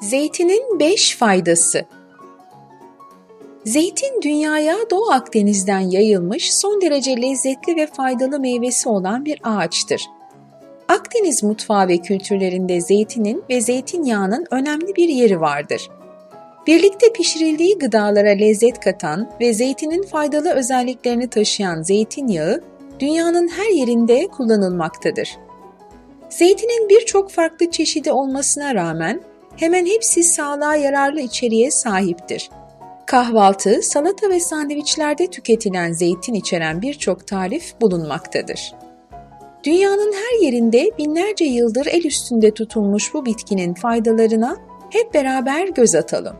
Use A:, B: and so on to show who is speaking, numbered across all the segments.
A: Zeytinin 5 faydası Zeytin dünyaya Doğu Akdeniz'den yayılmış son derece lezzetli ve faydalı meyvesi olan bir ağaçtır. Akdeniz mutfağı ve kültürlerinde zeytinin ve zeytinyağının önemli bir yeri vardır. Birlikte pişirildiği gıdalara lezzet katan ve zeytinin faydalı özelliklerini taşıyan zeytinyağı dünyanın her yerinde kullanılmaktadır. Zeytinin birçok farklı çeşidi olmasına rağmen hemen hepsi sağlığa yararlı içeriğe sahiptir. Kahvaltı, salata ve sandviçlerde tüketilen zeytin içeren birçok tarif bulunmaktadır. Dünyanın her yerinde binlerce yıldır el üstünde tutulmuş bu bitkinin faydalarına hep beraber göz atalım.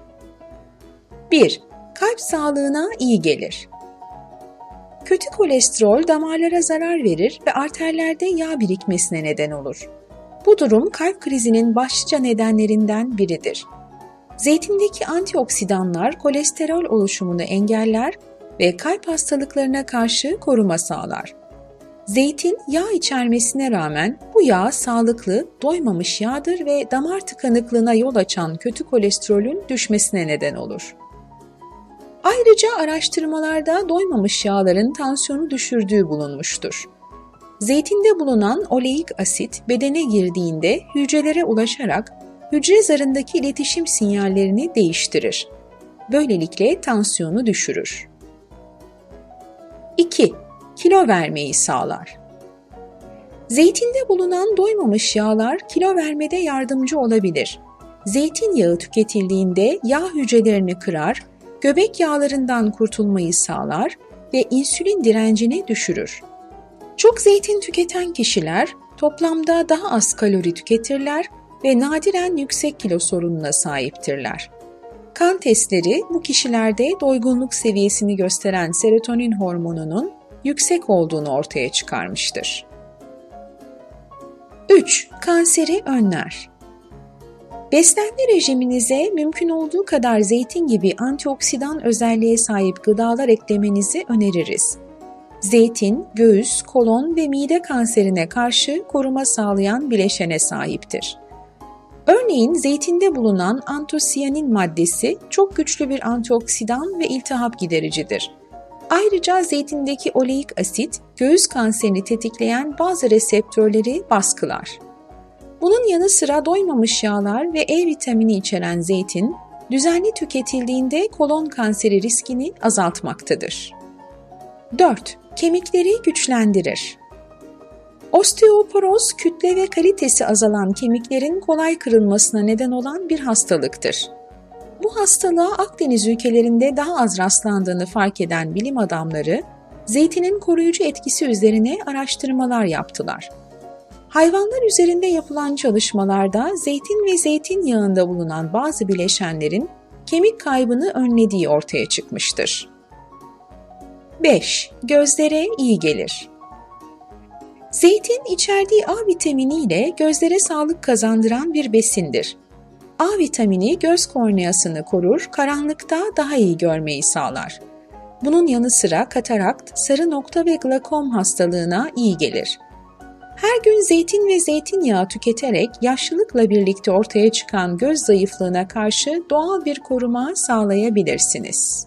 A: 1. Kalp sağlığına iyi gelir. Kötü kolesterol damarlara zarar verir ve arterlerde yağ birikmesine neden olur. Bu durum kalp krizinin başlıca nedenlerinden biridir. Zeytindeki antioksidanlar kolesterol oluşumunu engeller ve kalp hastalıklarına karşı koruma sağlar. Zeytin yağ içermesine rağmen bu yağ sağlıklı, doymamış yağdır ve damar tıkanıklığına yol açan kötü kolesterolün düşmesine neden olur. Ayrıca araştırmalarda doymamış yağların tansiyonu düşürdüğü bulunmuştur. Zeytinde bulunan oleik asit bedene girdiğinde hücrelere ulaşarak hücre zarındaki iletişim sinyallerini değiştirir. Böylelikle tansiyonu düşürür. 2. Kilo vermeyi sağlar. Zeytinde bulunan doymamış yağlar kilo vermede yardımcı olabilir. Zeytinyağı tüketildiğinde yağ hücrelerini kırar, göbek yağlarından kurtulmayı sağlar ve insülin direncini düşürür. Çok zeytin tüketen kişiler toplamda daha az kalori tüketirler ve nadiren yüksek kilo sorununa sahiptirler. Kan testleri bu kişilerde doygunluk seviyesini gösteren serotonin hormonunun yüksek olduğunu ortaya çıkarmıştır. 3. Kanseri önler. Beslenme rejiminize mümkün olduğu kadar zeytin gibi antioksidan özelliğe sahip gıdalar eklemenizi öneririz. Zeytin, göğüs, kolon ve mide kanserine karşı koruma sağlayan bileşene sahiptir. Örneğin zeytinde bulunan antosiyanin maddesi çok güçlü bir antioksidan ve iltihap gidericidir. Ayrıca zeytindeki oleik asit, göğüs kanserini tetikleyen bazı reseptörleri baskılar. Bunun yanı sıra doymamış yağlar ve E vitamini içeren zeytin, düzenli tüketildiğinde kolon kanseri riskini azaltmaktadır. 4. Kemikleri güçlendirir. Osteoporoz, kütle ve kalitesi azalan kemiklerin kolay kırılmasına neden olan bir hastalıktır. Bu hastalığa Akdeniz ülkelerinde daha az rastlandığını fark eden bilim adamları, zeytinin koruyucu etkisi üzerine araştırmalar yaptılar. Hayvanlar üzerinde yapılan çalışmalarda zeytin ve zeytinyağında bulunan bazı bileşenlerin kemik kaybını önlediği ortaya çıkmıştır. 5. Gözlere iyi gelir. Zeytin içerdiği A vitamini ile gözlere sağlık kazandıran bir besindir. A vitamini göz korneasını korur, karanlıkta daha iyi görmeyi sağlar. Bunun yanı sıra katarakt, sarı nokta ve glakom hastalığına iyi gelir. Her gün zeytin ve zeytinyağı tüketerek yaşlılıkla birlikte ortaya çıkan göz zayıflığına karşı doğal bir koruma sağlayabilirsiniz.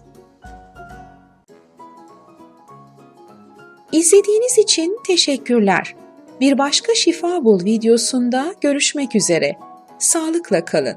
A: İzlediğiniz için teşekkürler. Bir başka Şifa Bul videosunda görüşmek üzere. Sağlıkla kalın.